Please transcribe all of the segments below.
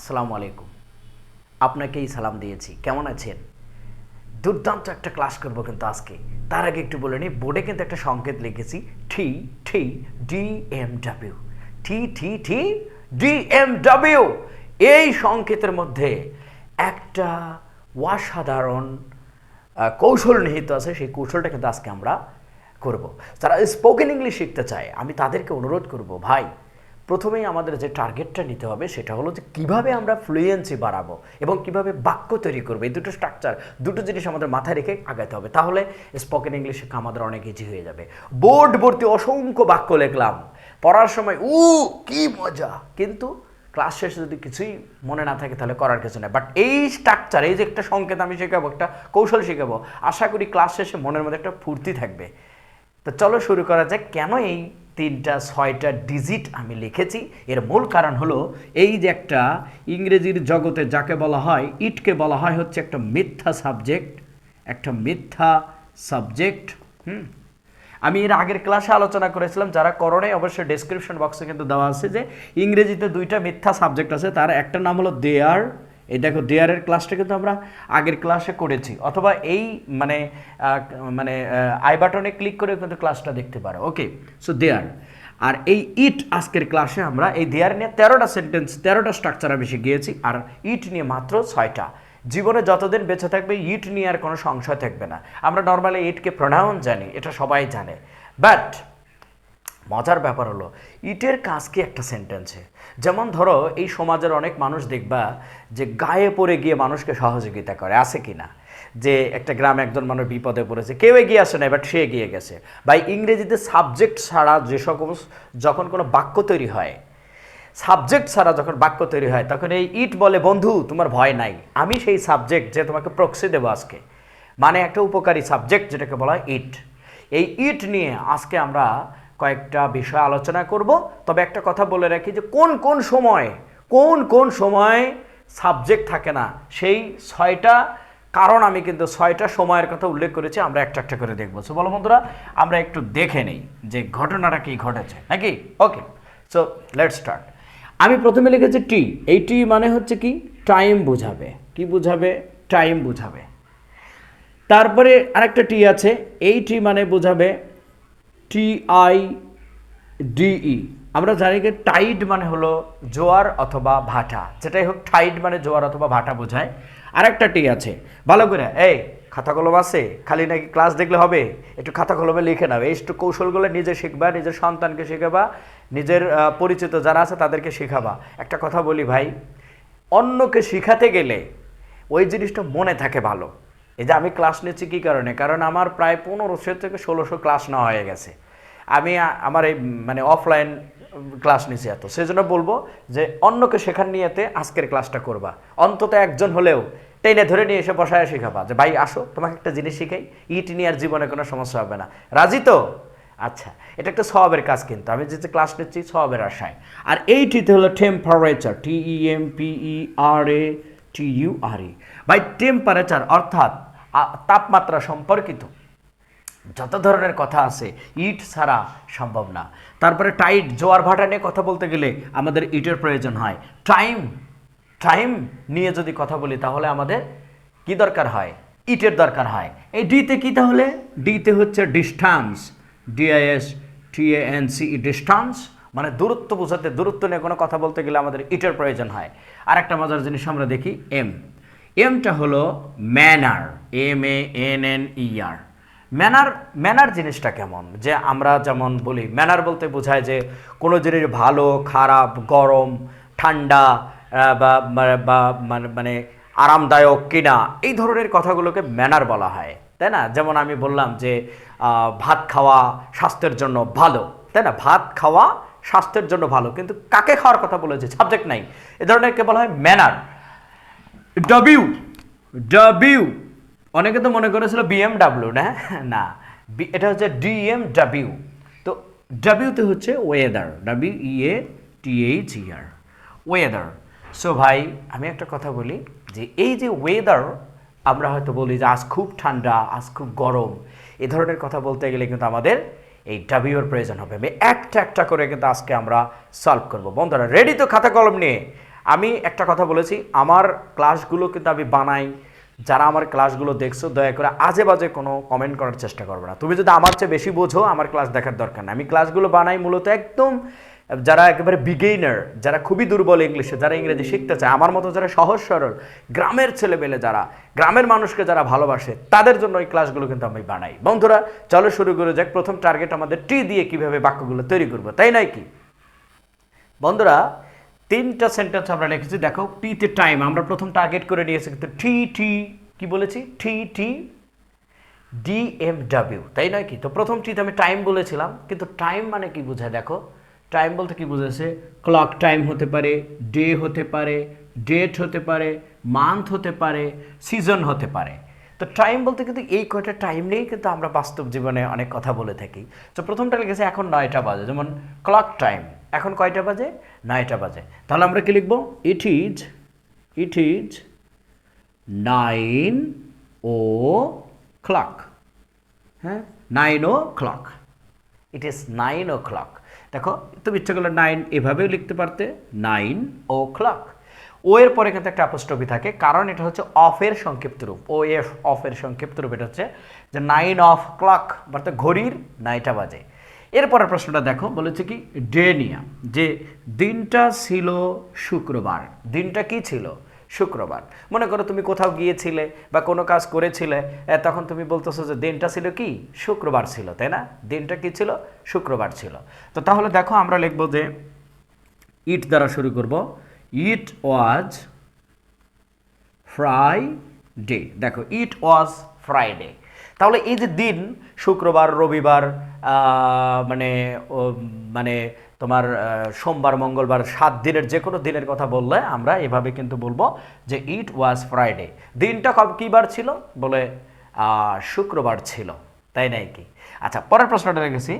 আসসালামু আলাইকুম। আপনাকেই সালাম দিয়েছি। কেমন আছেন? দুর্দান্ত একটা ক্লাস করব কিন্তু আজকে। তার আগে একটু বলে নিই, বোর্ডে কিন্তু একটা সংকেত লিখেছি T T D M W T T T D M W এই সংকেতের মধ্যে একটা অসাধারণ কৌশল নিহিত আছে। সেই কৌশলটা কিন্তু আজকে আমরা করব। যারা স্পোকেন ইংলিশ শিখতে চায়, আমি তাদেরকে অনুরোধ করব, ভাই প্রথমেই আমাদের যে টার্গেটটা নিতে হবে সেটা হলো যে কীভাবে আমরা ফ্লুয়েন্সি বাড়াবো এবং কীভাবে বাক্য তৈরি করব। এই দুটো স্ট্রাকচার দুটো জিনিস আমাদের মাথায় রেখে আগাতে হবে। তাহলে স্পোকেন ইংলিশ শেখা আমাদের অনেক ইজি হয়ে যাবে। বোর্ড ভর্তি অসংখ্য বাক্য লিখলাম। পড়ার সময় উ কি মজা! কিন্তু ক্লাস শেষে যদি কিছুই মনে না থাকে তাহলে করার কিছু নেই। বাট এই স্ট্রাকচার এই যে একটা সংকেত আমি শেখাবো, একটা কৌশল শেখাবো, আশা করি ক্লাস শেষে মনের মধ্যে একটা ফুর্তি থাকবে। তো চলো শুরু করা যাক, কেন এই তিনটা, ছয়টা ডিজিট আমি লিখেছি। এর মূল কারণ হলো, এই যে একটা ইংরেজির জগতে যাকে বলা হয়, ইটকে বলা হয় হচ্ছে একটা মিথ্যা সাবজেক্ট একটা মিথ্যা সাবজেক্ট হুম? আমি এর আগের ক্লাসে আলোচনা করেছিলাম, যারা করণে অবশ্যই ডেসক্রিপশন বক্সে কিন্তু দেওয়া আছে যে ইংরেজিতে দুইটা মিথ্যা সাবজেক্ট আছে, তার একটা নাম হলো দেয়ার এই দেখো দেয়ারের ক্লাসটা কিন্তু আমরা আগের ক্লাসে করেছি। অথবা এই মানে মানে আই বাটনে ক্লিক করে কিন্তু ক্লাসটা দেখতে পারো। ওকে সো দেয়ার আর এই ইট আজকের ক্লাসে আমরা এই দেয়ার নিয়ে তেরোটা সেন্টেন্স তেরোটা স্ট্রাকচার আমি শিখিয়েছি আর ইট নিয়ে মাত্র ছয়টা। জীবনে যতদিন বেঁচে থাকবে ইট নিয়ে আর কোনো সংশয় থাকবে না। আমরা নর্মালি ইটকে প্রোনাউন জানি, এটা সবাই জানে। বাট মজার ব্যাপার হলো, ইটের কাজ কি একটা সেন্টেন্সে যেমন ধরো, এই সমাজের অনেক মানুষ দেখবা যে গায়ে পড়ে গিয়ে মানুষকে সহযোগিতা করে, আছে কি না? যে একটা গ্রামে একজন মানুষ বিপদে পড়েছে, কেউ এগিয়ে আসে না বাট সে এগিয়ে গেছে। বা ইংরেজিতে সাবজেক্ট ছাড়া যে সকল, যখন কোনো বাক্য তৈরি হয় সাবজেক্ট ছাড়া যখন বাক্য তৈরি হয়, তখন এই ইট বলে, বন্ধু, তোমার ভয় নাই। আমি সেই সাবজেক্ট যে তোমাকে প্রক্সি দেবো আজকে। মানে একটা উপকারী সাবজেক্ট যেটাকে বলা হয় ইট। এই ইট নিয়ে আজকে আমরা কয়েকটা বিষয় আলোচনা করব। তবে একটা কথা বলে রাখি যে কোন কোন সময়, কোন কোন সময় সাবজেক্ট থাকে না, সেই ছয়টা কারণ আমি কিন্তু ছয়টা সময়ের কথা উল্লেখ করেছি, আমরা একটা একটা করে দেখব। সো বলো বন্ধুরা, আমরা একটু দেখে নেই যে ঘটনাটা কি ঘটেছে, নাকি? ওকে সো লেট স্টার্ট আমি প্রথমে লিখেছি টি এই টি মানে হচ্ছে কি? টাইম বোঝাবে। কি বোঝাবে? টাইম বোঝাবে। তারপরে আরেকটা টি আছে, এই টি মানে বোঝাবে টি আই ডিই আমরা জানি যে টাইড মানে হলো জোয়ার অথবা ভাটা। যেটাই হোক টাইড মানে জোয়ার অথবা ভাটা বোঝায়। আরেকটা টি আছে। ভালো করে, এই, খাতা কলম আছে? খালি নাকি ক্লাস দেখলে হবে? একটু খাতা কলমে লিখে নাও। এই একটু কৌশলগুলো নিজে শিখবা, নিজের সন্তানকে শেখাবা, নিজের পরিচিত যারা আছে তাদেরকে শেখাবা। একটা কথা বলি ভাই, অন্যকে শেখাতে গেলে ওই জিনিসটা মনে থাকে ভালো। এই যে আমি ক্লাস নিচ্ছি কী কারণে? কারণ আমার প্রায় পনেরোশো থেকে ষোলোশো ক্লাস নেওয়া হয়ে গেছে। আমি আমার এই মানে অফলাইন ক্লাস নিছি এত। সেজন্য বলব যে অন্যকে শেখার নিয়েতে আজকের ক্লাসটা করবা। অন্তত একজন হলেও টেনে ধরে নিয়ে এসে বসায় শেখাবা যে, ভাই, আসো, তোমাকে একটা জিনিস শিখাই। ইট নিয়ে আর জীবনে কোনো সমস্যা হবে না। রাজি তো? আচ্ছা এটা একটা স্বভাবের কাজ কিন্তু। আমি যে ক্লাস নিচ্ছি স্বভাবের আশায়। আর এইটিতে হলো temperature T E M P E R A T U R E by temperature অর্থাৎ তাপমাত্রা সম্পর্কিত। যত ধরনের কথা আছে, ইট ছাড়া সম্ভব না। তারপরে টাইট জোয়ার ভাটা নিয়ে কথা বলতে গেলে আমাদের ইটের প্রয়োজন হয়। টাইম টাইম নিয়ে যদি কথা বলি, তাহলে আমাদের কি দরকার হয়? ইটের দরকার হয়। এই ডিতে কি তাহলে? ডিতে হচ্ছে ডিস্টান্স ডিআইএস টিএএনসি ডিস্টান্স মানে দূরত্ব বোঝাতে, দূরত্ব নিয়ে কোনো কথা বলতে গেলে আমাদের ইটের প্রয়োজন হয়। আর একটা মজার জিনিস আমরা দেখি এম এমটা হলো manner M A N N E R manner manner জিনিসটা কেমন? যে আমরা যেমন বলি ম্যানার বলতে বোঝায় যে কোনো জিনিস ভালো, খারাপ, গরম, ঠান্ডা বা মানে- মানে আরামদায়ক কিনা, এই ধরনের কথাগুলোকে ম্যানার বলা হয়, তাই না? যেমন আমি বললাম যে ভাত খাওয়া স্বাস্থ্যের জন্য ভালো, তাই না? ভাত খাওয়া স্বাস্থ্যের জন্য ভালো, কিন্তু কাকে খাওয়ার কথা বলেছে? সাবজেক্ট নাই। এ ধরনেরকে বলা হয় ম্যানার ডব্লিউ ডব্লিউ অনেকে তো মনে করেছিল বিএমডাব্লিউ না? না। এটা হচ্ছে ডিএমডাব্লিউ তো ডাব্লিউতে হচ্ছে weather W E A H E R weather so ভাই, আমি একটা কথা বলি যে এই যে ওয়েদার আমরা হয়তো বলি যে আজ খুব ঠান্ডা, আজ খুব গরম। এ ধরনের কথা বলতে গেলে কিন্তু আমাদের এই ডাব্লিউর প্রয়োজন হবে। আমি একটা একটা করে কিন্তু আজকে আমরা সলভ করব। বন্ধুরা রেডি তো খাতা কলম নিয়ে? আমি একটা কথা বলেছি, আমার ক্লাসগুলো কিন্তু আমি বানাই। যারা আমার ক্লাসগুলো দেখছ, দয়া করে আজে বাজে কোনো কমেন্ট করার চেষ্টা করবে না। তুমি যদি আমার চেয়ে বেশি বোঝো, আমার ক্লাস দেখার দরকার না আমি ক্লাসগুলো বানাই মূলত একদম, যারা একেবারে বিগেইনার যারা খুবই দুর্বল ইংলিশে যারা ইংরেজি শিখতে চায়, আমার মতো যারা সহজ সরল, গ্রামের ছেলেমেলে যারা, গ্রামের মানুষকে যারা ভালোবাসে, তাদের জন্য এই ক্লাসগুলো কিন্তু আমি বানাই। বন্ধুরা, চলো শুরু করে যাক। প্রথম টার্গেট আমাদের টি দিয়ে কীভাবে বাক্যগুলো তৈরি করব, তাই নয় কি? বন্ধুরা তিনটা সেন্টেন্স আমরা লিখেছি। দেখো টিতে টাইম আমরা প্রথম টার্গেট করে নিয়েছি কিন্তু টি টি কি বলেছি? টি টি ডি এম ডিএমডাব্লিউ তাই নয় কি? তো প্রথম টিতে আমি টাইম বলেছিলাম, কিন্তু টাইম মানে কি বোঝায়? দেখো টাইম বলতে কি বুঝেছে ক্লক টাইম হতে পারে ডে হতে পারে ডেট হতে পারে মান্থ হতে পারে সিজন হতে পারে। তো টাইম বলতে কিন্তু এই কয়টা টাইম নিয়েই কিন্তু আমরা বাস্তব জীবনে অনেক কথা বলে থাকি। তো প্রথমটা লিখেছে এখন নয়টা বাজে, যেমন ক্লক টাইম এখন কয়টা বাজে? নয়টা বাজে। তাহলে আমরা কি লিখব? It is it is nine o'clock হ্যাঁ? Nine o'clock it is nine o'clock দেখো তুমি ইচ্ছে করলে নাইন এভাবেও লিখতে পারতে। নাইন ও ক্লক ও এর পরে কিন্তু একটা অ্যাপোস্ট্রফি থাকে, কারণ এটা হচ্ছে অফের সংক্ষিপ্ত রূপ। ও এফ অফের সংক্ষিপ্ত রূপ, এটা হচ্ছে যে নাইন অফ ক্লক অর্থাৎ ঘড়ির নয়টা বাজে। এরপরের প্রশ্নটা দেখো, বলেছে কি ডে নিয়া যে দিনটা ছিল শুক্রবার। দিনটা কি ছিল? শুক্রবার। মনে করো তুমি কোথাও গিয়েছিলে বা কোনো কাজ করেছিলে তখন তুমি বলতেছো যে দিনটা ছিল কি? শুক্রবার ছিল, তাই না? দিনটা কি ছিল? শুক্রবার ছিল। তো তাহলে দেখো আমরা লিখব যে ইট দ্বারা শুরু করব। It was Friday. দেখো, ইট ওয়াজ ফ্রাইডে। তাহলে এই যে দিন, শুক্রবার, রবিবার মানে মানে তোমার সোমবার, মঙ্গলবার, সাত দিনের যে কোনো দিনের কথা বললে আমরা এভাবে কিন্তু বলব যে ইট ওয়াজ ফ্রাইডে দিনটা কব কী বার ছিল? বলে শুক্রবার ছিল। তাই নাই কি আচ্ছা পরের প্রশ্নটা রেখেছি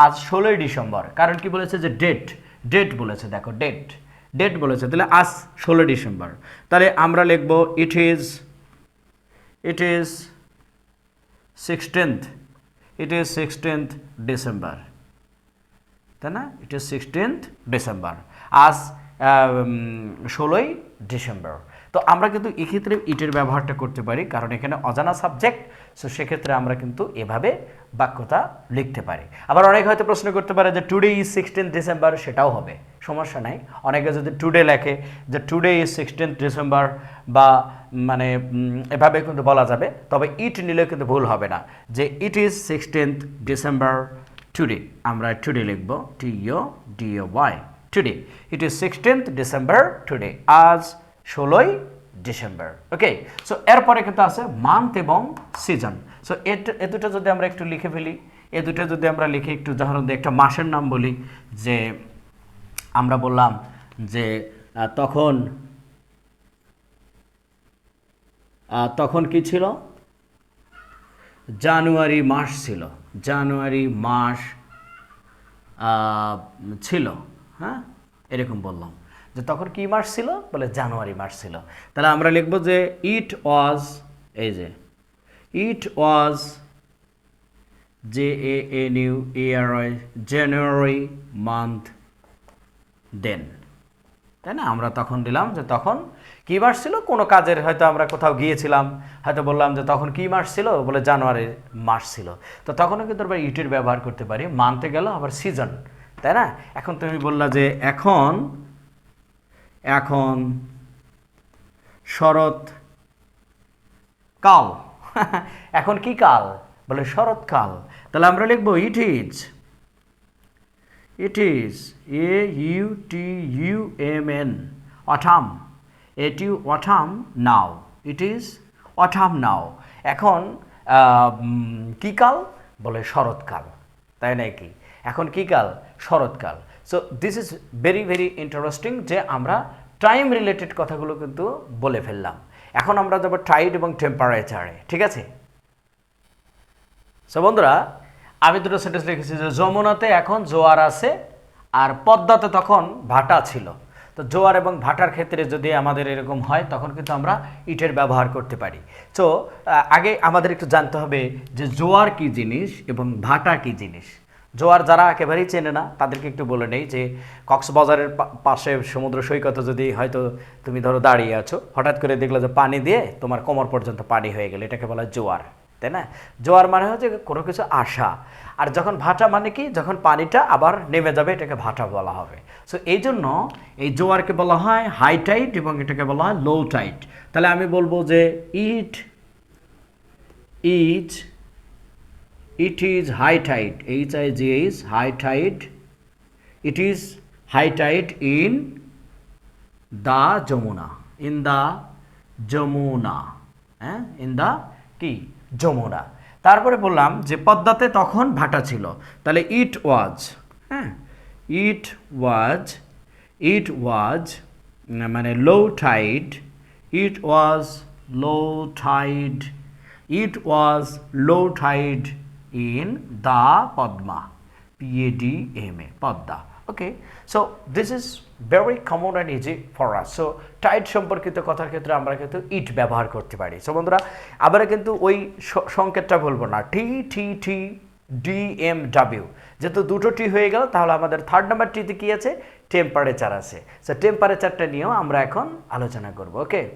আজ ষোলোই ডিসেম্বর। কারণ কি বলেছে যে ডেট ডেট বলেছে, দেখো ডেট ডেট বলেছে, তাহলে আজ ষোলো ডিসেম্বর। তাহলে আমরা লিখব it is it is sixteenth it is sixteenth December তাই না? ইট ইজ সিক্সটিন্থ ডিসেম্বর আজ ষোলোই ডিসেম্বর তো আমরা কিন্তু এক্ষেত্রে ইটের ব্যবহারটা করতে পারি, কারণ এখানে অজানা সাবজেক্ট সো সেক্ষেত্রে আমরা কিন্তু এভাবে বাক্যটা লিখতে পারি। আবার অনেক হয়তো প্রশ্ন করতে পারে যে টুডে ইজ সিক্সটিন ডিসেম্বর সেটাও হবে, সমস্যা নাই। অনেকে যদি টুডে লেখে যে টুডে ইজ সিক্সটিন ডিসেম্বর বা মানে এভাবে কিন্তু বলা যাবে। তবে ইট নিলে কিন্তু ভুল হবে না, যে it is sixteenth December today. আমরা টুডে লিখব T U D Y today. It is sixteenth December today, আজ ষোলোই ডিসেম্বর। ওকে? সো এরপরে কিন্তু আছে মান্থ এবং সিজন সো এ দুটো যদি আমরা একটু লিখে ফেলি, এ দুটো যদি আমরা লিখে একটু দিই একটা মাসের নাম বলি, যে আমরা বললাম যে তখন তখন কি ছিল? জানুয়ারি মাস ছিল। জানুয়ারি মাস ছিল। হ্যাঁ? এরকম বললাম। যে তখন কি মাস ছিল? বলে জানুয়ারি মাস ছিল। তাহলে আমরা লিখব যে ইট ওয়াজ, এই যে, it was J A N U A R Y January month then. তাই না? আমরা তখন দিলাম যে তখন কি মাস ছিল? কোনো কাজের হয়তো আমরা কোথাও গিয়েছিলাম, হয়তো বললাম যে তখন কি মাস ছিল? বলে জানুয়ারি মাস ছিল। তো তখনও কিন্তু আমরা ইটের ব্যবহার করতে পারি। মানতে গেল আবার সিজন তাই না? এখন তুমি বললা যে এখন এখন শরৎ কাল। এখন কি কাল? বলে শরৎকাল তাহলে আমরা লিখব it is it is A U T U M N autumn. It is now. It is is now. এখন কি কাল? বলে শরৎকাল তাই নাকি এখন কি কাল? শরৎকাল so this is very very interesting যে আমরা টাইম রিলেটেড কথাগুলো কিন্তু বলে ফেললাম। এখন আমরা যাব টাইড এবং টেম্পারেচারে ঠিক আছে? সো বন্ধুরা, আমি দুটো সেন্টেন্স লিখেছি যে যমুনাতে এখন জোয়ার আছে আর পদ্মাতে তখন ভাটা ছিল। তো জোয়ার এবং ভাটার ক্ষেত্রে যদি আমাদের এরকম হয়, তখন কিন্তু আমরা ইটের ব্যবহার করতে পারি। তো আগে আমাদের একটু জানতে হবে যে জোয়ার কি জিনিস এবং ভাটা কি জিনিস? জোয়ার যারা একেবারেই চেনে না, তাদেরকে একটু বলে নেই যে কক্সবাজারের পাশে সমুদ্র সৈকতে যদি হয়তো তুমি ধরো দাঁড়িয়ে আছো, হঠাৎ করে দেখলে যে পানি দিয়ে তোমার কোমর পর্যন্ত পানি হয়ে গেলে, এটাকে বলা জোয়ার। তাই না? জোয়ার মানে হচ্ছে কোনো কিছু আশা আর যখন ভাটা মানে কি? যখন পানিটা আবার নেমে যাবে, এটাকে ভাটা বলা হবে। সো এই জন্য এই জোয়ারকে বলা হয় হাই টাইট এবং এটাকে বলা হয় লো টাইট তাহলে আমি বলব যে it is it is high tide H I G is high tide it is high tide in the Jamuna. In the Jamuna. হ্যাঁ? ইন the কি? যমুনা। তারপরে বললাম যে পদ্মাতে তখন ভাটা ছিল। তাহলে ইট ওয়াজ হ্যাঁ? ইট ওয়াজ ইট ওয়াজ মানে low tide it was low tide it was low tide in the Padma P-A-D-M-A, Padma. Okay, so this is very common and easy for us. So tide সম্পর্কিত কথার ক্ষেত্রে আমরা কিন্তু ইট ব্যবহার করতে পারি। সো বন্ধুরা আমরা কিন্তু ওই স- সংকেতটা বলব না। T T T D M W যেহেতু দুটো টি হয়ে গেল তাহলে আমাদের থার্ড নাম্বার টিতে কি আছে? টেম্পারেচার আছে। সো টেম্পারেচারটা নিয়েও আমরা এখন আলোচনা করব। ওকে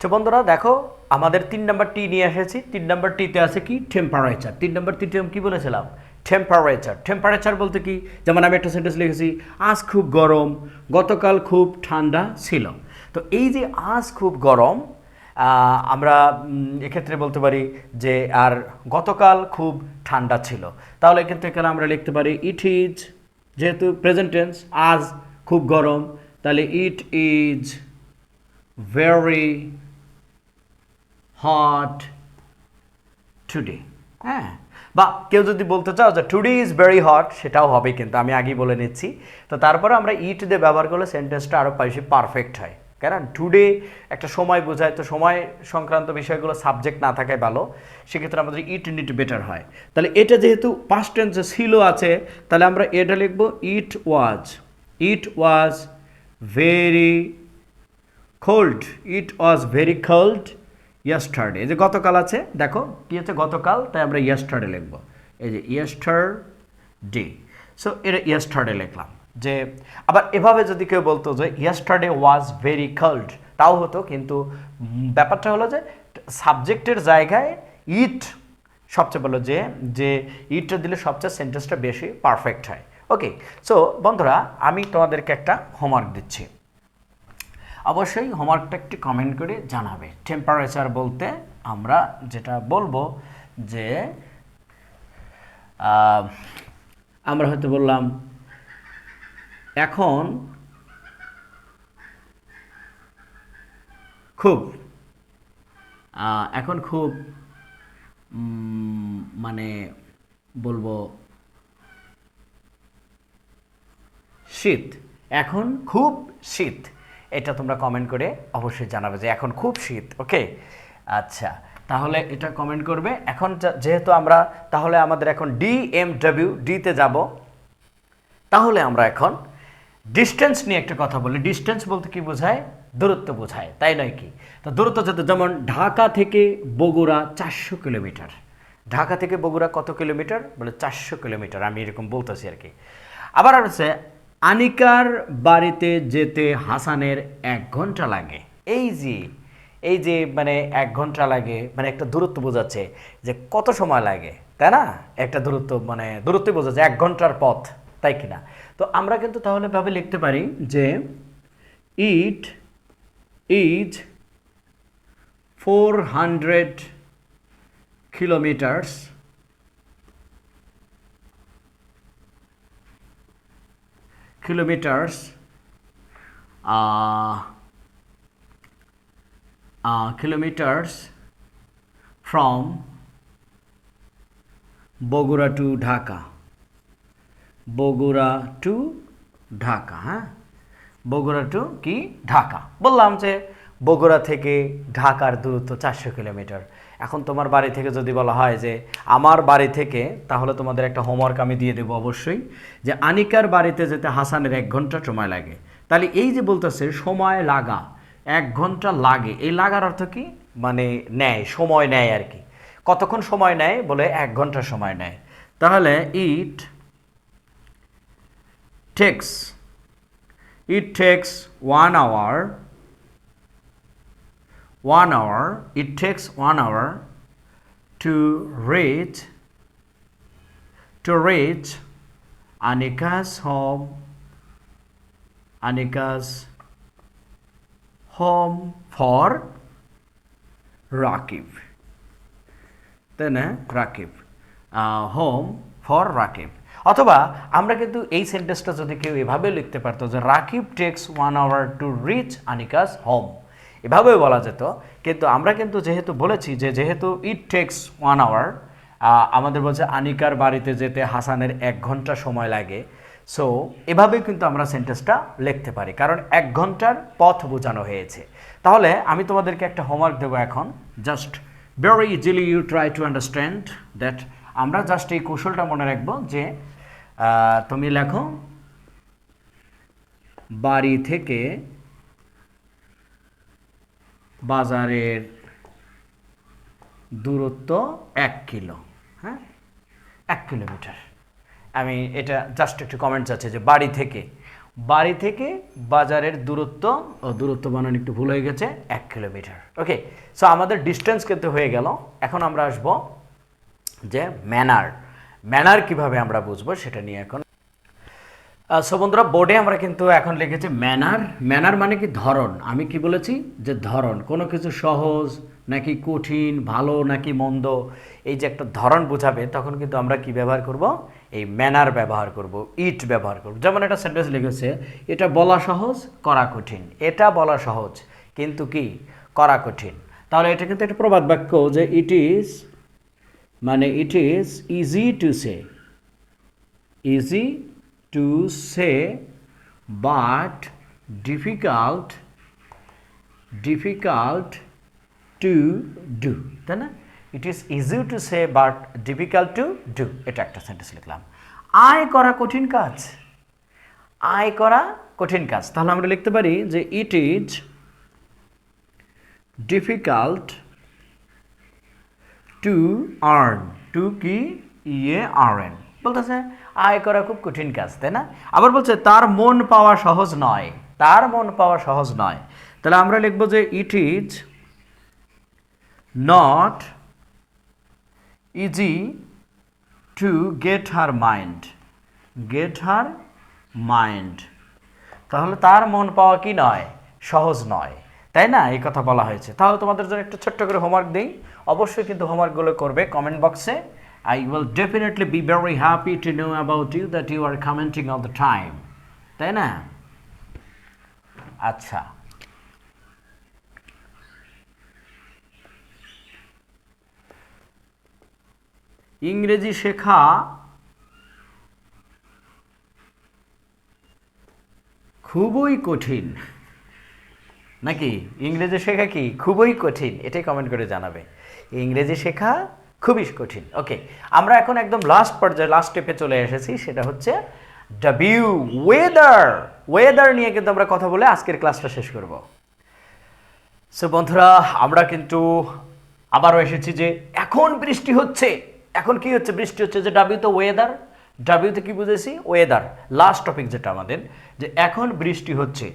তো বন্ধুরা দেখো আমাদের তিন নাম্বার টি নিয়ে এসেছি। তিন নাম্বার টিতে আছে কি? টেম্পারেচার তিন নাম্বার টিতে আমি কি বলেছিলাম? টেম্পারেচার টেম্পারেচার বলতে কি? যেমন আমি একটা সেন্টেন্স লিখেছি আজ খুব গরম, গতকাল খুব ঠান্ডা ছিল। তো এই যে আজ খুব গরম আমরা এক্ষেত্রে বলতে পারি যে, আর গতকাল খুব ঠান্ডা ছিল। তাহলে কিন্তু এখানে আমরা লিখতে পারি ইট ইজ যেহেতু প্রেজেন্ট টেন্স আজ খুব গরম। তাহলে it is very hot today. হ্যাঁ? বা কেউ যদি বলতে চাও যে টুডে ইজ ভেরি হট সেটাও হবে কিন্তু, আমি আগেই বলে নিচ্ছি। তো তারপরে আমরা ইট দিয়ে ব্যবহার করলে সেন্টেন্সটা আরও বেশি পারফেক্ট হয়। কারণ টুডে একটা সময় বোঝায়, তো সময় সংক্রান্ত বিষয়গুলো সাবজেক্ট না থাকায় ভালো, সেক্ষেত্রে আমাদের ইট নিট বেটার হয়। তাহলে এটা যেহেতু পাস্ট টেন্সে ছিল আছে, তাহলে আমরা এটা লিখব it was it was very cold it was very cold yesterday এই যে গতকাল আছে, দেখো কি আছে গতকাল, তাই আমরা ইয়াস্টারডে লিখব। এই যে ইয়াস্টার ডে সো এটা ইয়াস্টারডে লিখলাম। যে, আবার এভাবে যদি কেউ বলতো যে ইয়াস্টারডে ওয়াজ ভেরি কোল্ড তাও হতো, কিন্তু ব্যাপারটা হলো যে, সাবজেক্টের জায়গায় ইট সবচেয়ে ভালো যে যে ইটটা দিলে সবচেয়ে সেন্টেন্সটা বেশি পারফেক্ট হয়। ওকে সো বন্ধুরা, আমি তোমাদেরকে একটা হোমওয়ার্ক দিচ্ছি। অবশ্যই হোমওয়ার্কটা একটু কমেন্ট করে জানাবে। টেম্পারেচার বলতে আমরা যেটা বলব যে আমরা হয়তো বললাম, এখন খুব এখন খুব মানে বলব, শীত। এখন খুব শীত। এটা তোমরা কমেন্ট করে অবশ্যই জানাবে যে এখন খুব শীত ওকে আচ্ছা তাহলে এটা কমেন্ট করবে। এখন যেহেতু আমরা, তাহলে আমাদের এখন ডি এম ডাব্লিউ ডিতে যাব। তাহলে আমরা এখন ডিস্টেন্স নিয়ে একটা কথা বলি। ডিস্টেন্স বলতে কি বোঝায়? দূরত্ব বোঝায়, তাই নয় কি? তো দূরত্ব যেতে যেমন ঢাকা থেকে বগুড়া চারশো কিলোমিটার। ঢাকা থেকে বগুড়া কত কিলোমিটার? বলে চারশো কিলোমিটার, আমি এরকম বলতেছি আর কি। আবার হচ্ছে আনিকার বাড়িতে যেতে হাসানের এক ঘণ্টা লাগে। এই যে এই যে মানে এক ঘণ্টা লাগে মানে একটা দূরত্ব বোঝাচ্ছে যে কত সময় লাগে, তাই না? একটা দূরত্ব মানে দূরত্ব বোঝাচ্ছে এক ঘণ্টার পথ, তাই কিনা তো আমরা কিন্তু তাহলে ভাবে লিখতে পারি যে it is four hundred kilometres kilometers uh, uh, kilometers from Bogura to Dhaka. Bogura to Dhaka. Huh? Bogura to কি ঢাকা বললাম যে বগুড়া থেকে ঢাকার দূরত্ব চারশো কিলোমিটার। এখন তোমার বাড়ি থেকে যদি বলা হয় যে আমার বাড়ি থেকে, তাহলে তোমাদের একটা হোমওয়ার্ক আমি দিয়ে দেবো অবশ্যই, যে আনিকার বাড়িতে যেতে হাসানের এক ঘণ্টা সময় লাগে। তাহলে এই যে বলতেছে সময় লাগা, এক ঘণ্টা লাগে, এই লাগার অর্থ কি? মানে নেয়, সময় নেয় আর কি। কতক্ষণ সময় নেয়? বলে এক ঘণ্টা সময় নেয়। তাহলে it takes it takes one hour one hour, it takes one hour to reach to reach Anika's home Anika's home for Rakib. তাই না রাকিব হোম ফর রাকিব অথবা আমরা কিন্তু এই সেন্টেন্সটা যদি কেউ এভাবে লিখতে পারতো যে Rakib takes one hour to reach Anika's home এভাবেও বলা যেত। কিন্তু আমরা কিন্তু যেহেতু বলেছি যে যেহেতু ইট টেক্স ওয়ান আওয়ার আমাদের বলছে আনিকার বাড়িতে যেতে হাসানের এক ঘণ্টা সময় লাগে। সো এভাবেই কিন্তু আমরা সেন্টেন্সটা লিখতে পারি, কারণ এক ঘণ্টার পথ বোঝানো হয়েছে। তাহলে আমি তোমাদেরকে একটা হোমওয়ার্ক দেবো এখন। Just very easily you try to understand that আমরা জাস্ট এই কৌশলটা মনে রাখব যে তুমি লেখো, বাড়ি থেকে বাজারের দূরত্ব এক কিলো হ্যাঁ? এক কিলোমিটার। আমি এটা জাস্ট একটু কমেন্টস আছে যে বাড়ি থেকে বাড়ি থেকে বাজারের দূরত্ব, ও দূরত্ব বানানো একটু ভুল হয়ে গেছে, এক কিলোমিটার। ওকে সো আমাদের ডিস্টেন্স কিন্তু হয়ে গেল। এখন আমরা আসব যে ম্যানার ম্যানার কীভাবে আমরা বুঝব সেটা নিয়ে এখন সো বন্ধুরা, বোর্ডে আমরা কিন্তু এখন লিখেছি ম্যানার ম্যানার মানে কি? ধরন আমি কি বলেছি? যে ধরন কোনো কিছু সহজ নাকি কঠিন, ভালো নাকি মন্দ, এই যে একটা ধরন বোঝাবে, তখন কিন্তু আমরা কি ব্যবহার করব? এই ম্যানার ব্যবহার করব ইট ব্যবহার করব। যেমন একটা সেন্টেন্স লিখেছে, এটা বলা সহজ, করা কঠিন। এটা বলা সহজ, কিন্তু কি? করা কঠিন। তাহলে এটা কিন্তু একটা প্রবাদ বাক্য যে ইট ইজ মানে it is easy to say easy to say, but difficult difficult to do, তাই না? It is easy to say but difficult to do এটা একটা সেন্টেন্স লিখলাম। আয় করা কঠিন কাজ। আয় করা কঠিন কাজ। তাহলে আমরা লিখতে পারি যে it is difficult to earn to কি? ইয়ে আর্ন বলতেছে আয় করা খুব কঠিন কাজ, তাই না? আবার বলছে, তার মন পাওয়া সহজ নয়। তার মন পাওয়া সহজ নয়। তাহলে আমরা লিখব যে it is not easy to get her mind get her mind তাহলে তার মন পাওয়া কি নয়? সহজ নয়। তাই না? এই কথা বলা হয়েছে। তাহলে তোমাদের জন্য একটা ছোট্ট করে হোমওয়ার্ক দিই। অবশ্যই কিন্তু হোমওয়ার্কগুলো করবে কমেন্ট বক্সে I will definitely be very happy to know about you that you are commenting all the time তাই না আচ্ছা। ইংরেজি শেখা খুবই কঠিন। নাকি? ইংরেজি শেখা কি? খুবই কঠিন। এটাই কমেন্ট করে জানাবে। ইংরেজি শেখা খুবই কঠিন। ওকে আমরা এখন একদম লাস্ট পর্যায়ে লাস্ট স্টেপে চলে এসেছি, সেটা হচ্ছে ডাবিউ ওয়েদার ওয়েদার নিয়ে কিন্তু আমরা কথা বলে আজকের ক্লাসটা শেষ করব। সো বন্ধুরা, আমরা কিন্তু আবারও এসেছি যে এখন বৃষ্টি হচ্ছে। এখন কি হচ্ছে? বৃষ্টি হচ্ছে যে ডাবিউ তো ওয়েদার ডাবিউতে কি বুঝেছি? ওয়েদার লাস্ট টপিক যেটা আমাদের, যে এখন বৃষ্টি হচ্ছে।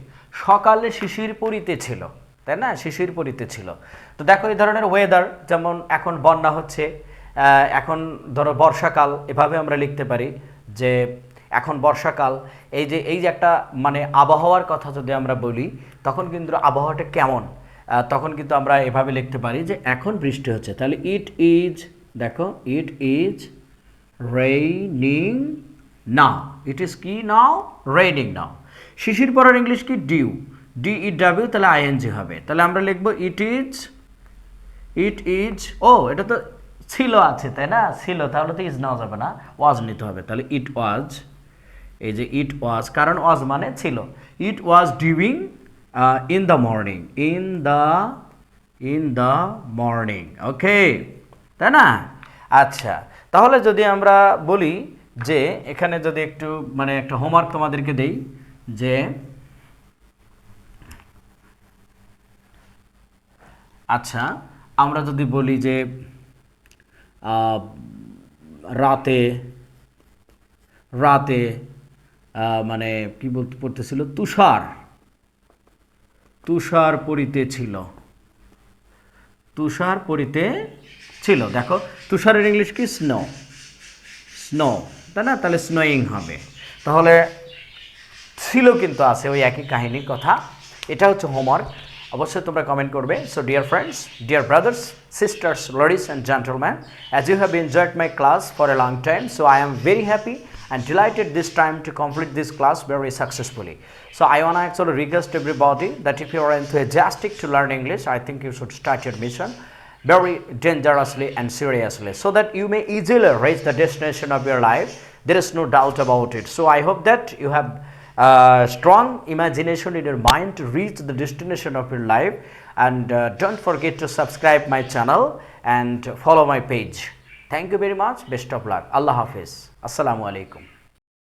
সকালে শিশির পরিতে ছিল। তাই না? শিশির পরিতে ছিল। তো দেখো এই ধরনের ওয়েদার যেমন এখন বন্যা হচ্ছে এখন ধরো বর্ষাকাল, এভাবে আমরা লিখতে পারি যে এখন বর্ষাকাল, এই যে এই যে একটা মানে আবহাওয়ার কথা যদি আমরা বলি, তখন কিন্তু আবহাওয়াটা কেমন? তখন কিন্তু আমরা এভাবে লিখতে পারি যে এখন বৃষ্টি হচ্ছে। তাহলে ইট ইজ দেখো it is raining now it is কি নাও রেইনিং নাও শিশির পরের ইংলিশ কি? ডিউ ডি ই ডাব্লিউ তাহলে আইএনজি হবে। তাহলে আমরা লিখব ইট ইজ ইট ইজ ও, এটা তো ছিল আছে, তাই না? ছিল, তাহলে তো ইজ নেওয়া যাবে না। ওয়াজ নিতে হবে, তাহলে ইট ওয়াজ এই যে ইট ওয়াজ কারণ ওয়াজ মানে ছিল। It was dewing in the morning in the in the morning okay তাই না? আচ্ছা তাহলে যদি আমরা বলি যে, এখানে যদি একটু মানে একটা হোমওয়ার্ক তোমাদেরকে দেই, যে আচ্ছা আমরা যদি বলি যে রাতে রাতে মানে কি বলতে পড়তেছিল? তুষার। তুষার পরিতে ছিল। তুষার পরিতে ছিল। দেখো, তুষারের ইংলিশ কি? স্নো। স্নো, তাই না? তাহলে স্নোয়িং হবে। তাহলে ছিল কিন্তু আছে ওই একই কাহিনীর কথা। এটা হচ্ছে হোমওয়ার্ক। অবশ্যই তোমরা কমেন্ট করবে so dear friends dear brothers sisters ladies and gentlemen as you have enjoyed my class for a long time so i am very happy and delighted this time to complete this class very successfully so i want to actually request everybody that if you are enthusiastic to learn english i think you should start your mission very dangerously and seriously so that you may easily reach the destination of your life there is no doubt about it so i hope that you have uh, strong imagination in your mind to reach the destination of your life and uh, don't forget to subscribe my channel and follow my page thank you very much best of luck allah hafiz assalamu alaikum